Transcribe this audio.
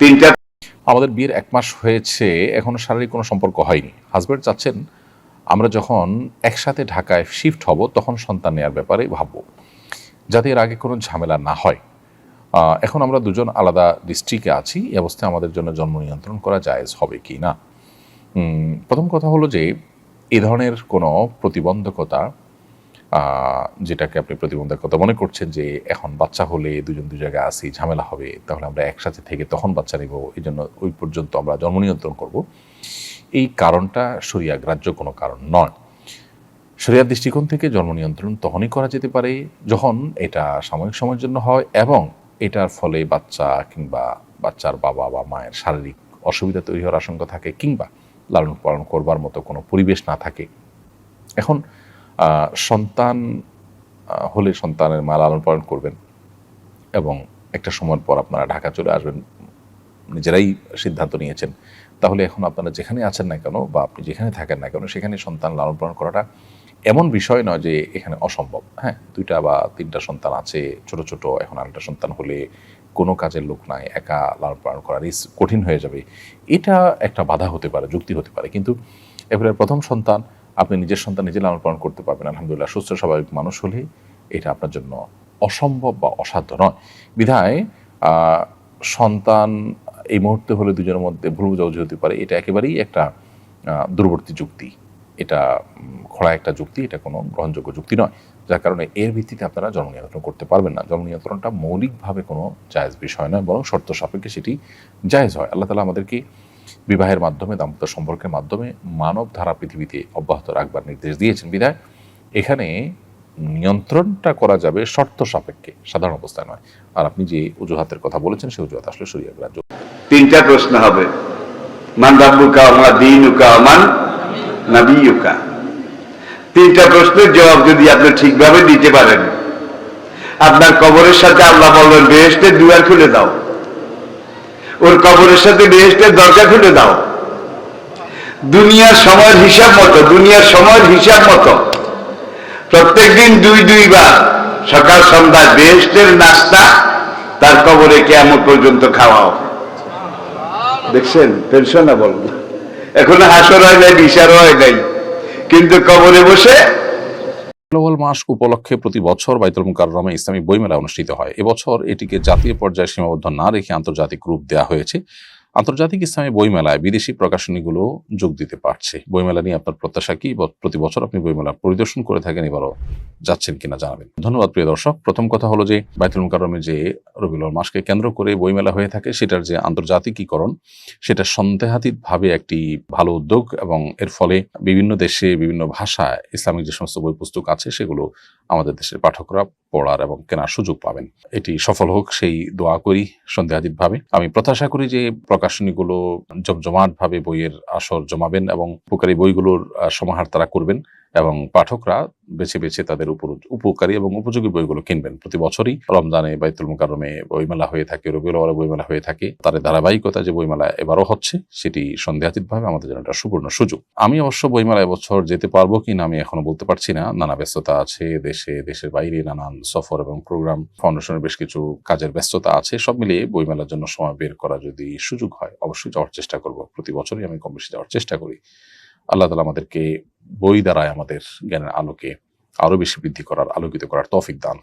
তিনটা আমাদের বিয়ের এক মাস হয়েছে, এখনও শারীরিক কোনো সম্পর্ক হয়নি। হাজব্যান্ড চাচ্ছেন, আমরা যখন একসাথে ঢাকায় শিফট হব, তখন সন্তান নেওয়ার ব্যাপারে ভাববো, যাতে এর আগে কোনো ঝামেলা না হয়। এখন আমরা দুজন আলাদা ডিস্ট্রিক্টে আছি, এই অবস্থায় আমাদের জন্য জন্ম নিয়ন্ত্রণ করা জায়েজ হবে কি না? প্রথম কথা হলো যে, এ ধরনের কোনো প্রতিবন্ধকতা যেটাকে আপনি প্রতিবন্ধকতা মনে করছেন যে এখন বাচ্চা হলে দুজন দু জায়গায় আসি ঝামেলা হবে, তাহলে আমরা একসাথে থেকে তখন বাচ্চা নেব, এই জন্য ওই পর্যন্ত আমরা জন্ম নিয়ন্ত্রণ করব। এই কারণটা সরিয়া গ্রাহ্য কোনো কারণ নয়। শরিয়ার দৃষ্টিকোণ থেকে জন্ম নিয়ন্ত্রণ তখনই করা যেতে পারে যখন এটা সাময়িক সময়ের জন্য হয় এবং এটার ফলে বাচ্চা কিংবা বাচ্চার বাবা বা মায়ের শারীরিক অসুবিধা তৈরি হওয়ার আশঙ্কা থাকে কিংবা লালন পালন করবার মতো কোনো পরিবেশ না থাকে। এখন সন্তান হলে সন্তানের মা লালন পালন করবেন এবং একটা সময় পর আপনারা ঢাকা চলে আসবেন, নিজেরাই সিদ্ধান্ত নিয়েছেন। তাহলে এখন আপনারা যেখানে আছেন না কেন বা আপনি যেখানে থাকেন না কেন, সেখানে সন্তান লালন পালন করাটা এমন বিষয় নয় যে এখানে অসম্ভব। হ্যাঁ দুইটা বা তিনটা সন্তান আছে, ছোট ছোট, এখন আরেকটা সন্তান হলে কোনো কাজের লোক নাই, একা লালন পালন করা রিস কঠিন হয়ে যাবে। এটা একটা বাধা হতে পারে, যুক্তি হতে পারে। কিন্তু এবারে প্রথম সন্তান আপনি নিজের সন্তান নিজে লালন পালন করতে পারবেন, আলহামদুলিল্লাহ। সুস্থ স্বাভাবিক মানুষ হলে এটা আপনার জন্য অসম্ভব বা অসাধ্য নয়। বিধায় সন্তান এই মুহূর্তে হলে দুজনের মধ্যে ভুল বোঝাবুঝি হতে পারে। এটা একেবারেই একটা দূরবর্তী যুক্তি। এটা খোলা একটা যুক্তি, এটা কোনো গ্রহণযোগ্য যুক্তি নয়। যার কারণে এর ভিত্তিতে আপনারা জন্ম নিয়ন্ত্রণ করতে পারবেন না। জন্ম নিয়ন্ত্রণটা মৌলিকভাবে কোনো জায়েজ বিষয় নয়, বরং শর্ত সাপেক্ষে সেটি জায়েজ হয়। আল্লাহ তালা আমাদেরকে বিবাহের মাধ্যমে, দাম্পত্য সম্পর্কের মাধ্যমে মানব ধারা পৃথিবীতে অব্যাহত রাখবার নির্দেশ দিয়েছেন বিধায়। এখানে নিয়ন্ত্রণটা করা যাবে শর্ত সাপেক্ষে, সাধারণ অবস্থায় নয়। আর আপনি যে অজুহাতের কথা বলেছেন সেই অজুহাত আসলে সরিয়ে গ্রাহ্য তিনটা প্রশ্ন হবে। তিনটা প্রশ্নের জবাব যদি আপনি ঠিকভাবে দিতে পারেন, আপনার কবরের সাথে আল্লাহ বলবেন বেহেস্টের দুয়ার খুলে দাও। ওর কবরের সাথে বেহেস্টের দরজা খুলে দাও। দুনিয়ার সময়ের হিসাব মতো, দুনিয়ার সময়ের হিসাব মতো। প্রত্যেক দিন দুই, দুইবার সকাল সন্ধ্যা বেহেস্টের নাস্তা তার কবরে কেমন পর্যন্ত খাওয়াও দেখছেন? পেনশনেবল এখনও হাসর হয় নাই বিচার হয় নাই। কিন্তু কবরে বসে গ্লোবাল মাস উপলক্ষে প্রতি বছর বাইতুল মুকাররমে ইসলামী বইমেলা অনুষ্ঠিত হয়। এবছর এটিকে জাতীয় পর্যায়ে সীমাবদ্ধ না রেখে আন্তর্জাতিক রূপ দেওয়া হয়েছে। আন্তর্জাতিক ইসলামী বইমেলায় বিদেশি প্রকাশনীগুলো যোগ দিতে পারছে। বইমেলা নিয়ে আপনার প্রত্যাশা কি? প্রতি বছর আপনি বইমেলা পরিদর্শন করে থাকেন, এবারও যাচ্ছেন কিনা জানাবেন। ধন্যবাদ, প্রিয় দর্শক। প্রথম কথা হলো যে, বাইতুল মুকাররমে যে রবিউল মাসকে কেন্দ্র করে বইমেলা হয়ে থাকে, সেটার যে আন্তর্জাতিকীকরণ, সেটা সন্দেহাতীতভাবে একটি ভালো উদ্যোগ এবং এর ফলে বিভিন্ন দেশে বিভিন্ন ভাষায় ইসলামিক যে সমস্ত বই পুস্তক আছে, সেগুলো আমাদের দেশের পাঠকরা পড়ার এবং কেনার সুযোগ পাবেন। এটি সফল হোক, সেই দোয়া করি সন্দেহাতীতভাবে। আমি প্রত্যাশা করি যে প্রকাশনীগুলো জমজমাটভাবে বইয়ের আসর জমাবেন এবং উপকারী বইগুলোর সমাহার তারা করবেন। এবং পাঠকরা বেছে বেছে তাদের উপর উপকারী এবং উপযোগী বইগুলো কিনবেন। প্রতি বছরই রমজানে বাইতুল মুকাররমে বইমেলা হয়ে থাকে, রবিউল বইমেলা হয়ে থাকে। তার ধারাবাহিকতা যে বইমেলা এবারও হচ্ছে, সেটি সন্দেহাতীতভাবে আমাদের জন্য একটা সুবর্ণ সুযোগ। আমি অবশ্য বইমেলা এবছর যেতে পারব কিনা আমি এখনও বলতে পারছি না। নানা ব্যস্ততা আছে দেশে, দেশের বাইরে নানান সফর এবং প্রোগ্রাম, ফাউন্ডেশনের বেশ কিছু কাজের ব্যস্ততা আছে। সব মিলিয়ে বইমেলার জন্য সময় বের করা যদি সুযোগ হয়, অবশ্যই যাওয়ার চেষ্টা করব। প্রতি বছরই আমি কম বেশি যাওয়ার চেষ্টা করি। আল্লাহ তালা আমাদেরকে বই দ্বারায় আমাদের জ্ঞানের আলোকে আরও বেশি বৃদ্ধি করার, আলোকিত করার তফিক দান।